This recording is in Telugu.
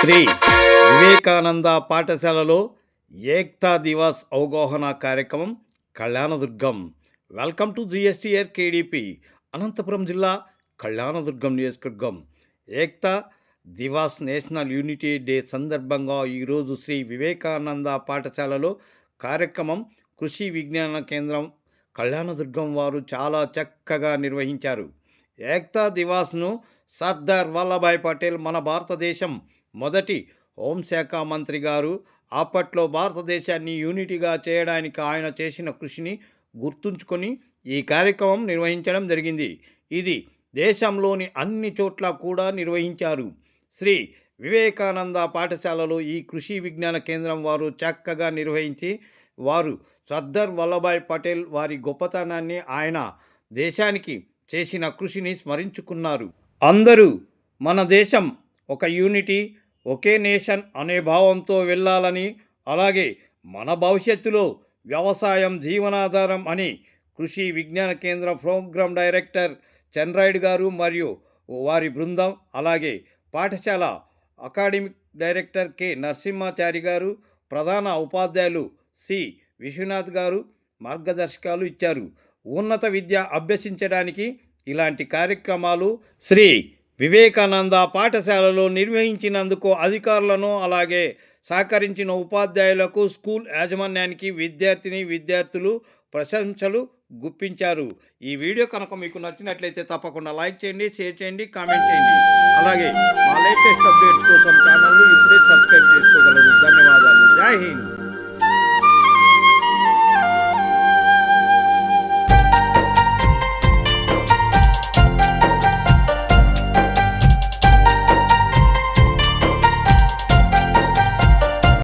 శ్రీ వివేకానంద పాఠశాలలో ఏక్తా దివాస్ అవగాహన కార్యక్రమం Kalyanadurgam. Welcome to GSTR KDP Anantapuram జిల్లా కళ్యాణదుర్గం నియోజకవర్గం. Ekta Divas national unity day సందర్భంగా ఈరోజు శ్రీ వివేకానంద పాఠశాలలో కార్యక్రమం కృషి విజ్ఞాన కేంద్రం కళ్యాణదుర్గం వారు చాలా చక్కగా నిర్వహించారు. ఏక్తా దివాస్ను సర్దార్ వల్లభాయ్ పటేల్ మన భారతదేశం మొదటి హోంశాఖ మంత్రి గారు. అప్పట్లో భారతదేశాన్ని యూనిటీగా చేయడానికి ఆయన చేసిన కృషిని గుర్తుంచుకొని ఈ కార్యక్రమం నిర్వహించడం జరిగింది. ఇది దేశంలోని అన్ని చోట్ల కూడా నిర్వహించారు. శ్రీ వివేకానంద పాఠశాలలో ఈ కృషి విజ్ఞాన కేంద్రం వారు చక్కగా నిర్వహించి వారు సర్దార్ వల్లభాయ్ పటేల్ వారి గొప్పతనాన్ని ఆయన దేశానికి చేసిన కృషిని స్మరించుకున్నారు. అందరూ మన దేశం ఒక యూనిటీ ఒకే నేషన్ అనే భావంతో వెళ్ళాలని అలాగే మన భవిష్యత్తులో వ్యవసాయం జీవనాధారం అని కృషి విజ్ఞాన కేంద్ర ప్రోగ్రాం డైరెక్టర్ చంద్రాయుడు గారు మరియు వారి బృందం అలాగే పాఠశాల అకాడమిక్ డైరెక్టర్ కె. నరసింహాచారి గారు ప్రధాన ఉపాధ్యాయులు సి. విశ్వనాథ్ గారు మార్గదర్శకాలు ఇచ్చారు. ఉన్నత విద్య అభ్యసించడానికి ఇలాంటి కార్యక్రమాలు శ్రీ వివేకానంద పాఠశాలలో నిర్వహించినందుకు అధికారులను అలాగే సహకరించిన ఉపాధ్యాయులకు స్కూల్ యాజమాన్యానికి విద్యార్థిని విద్యార్థులు ప్రశంసలు గుప్పించారు. ఈ వీడియో కనుక మీకు నచ్చినట్లయితే తప్పకుండా లైక్ చేయండి షేర్ చేయండి కామెంట్ చేయండి. అలాగే మా లేటెస్ట్ అప్డేట్స్ కోసం ఛానల్ ఇప్పుడే సబ్స్క్రైబ్ చేసుకోండి.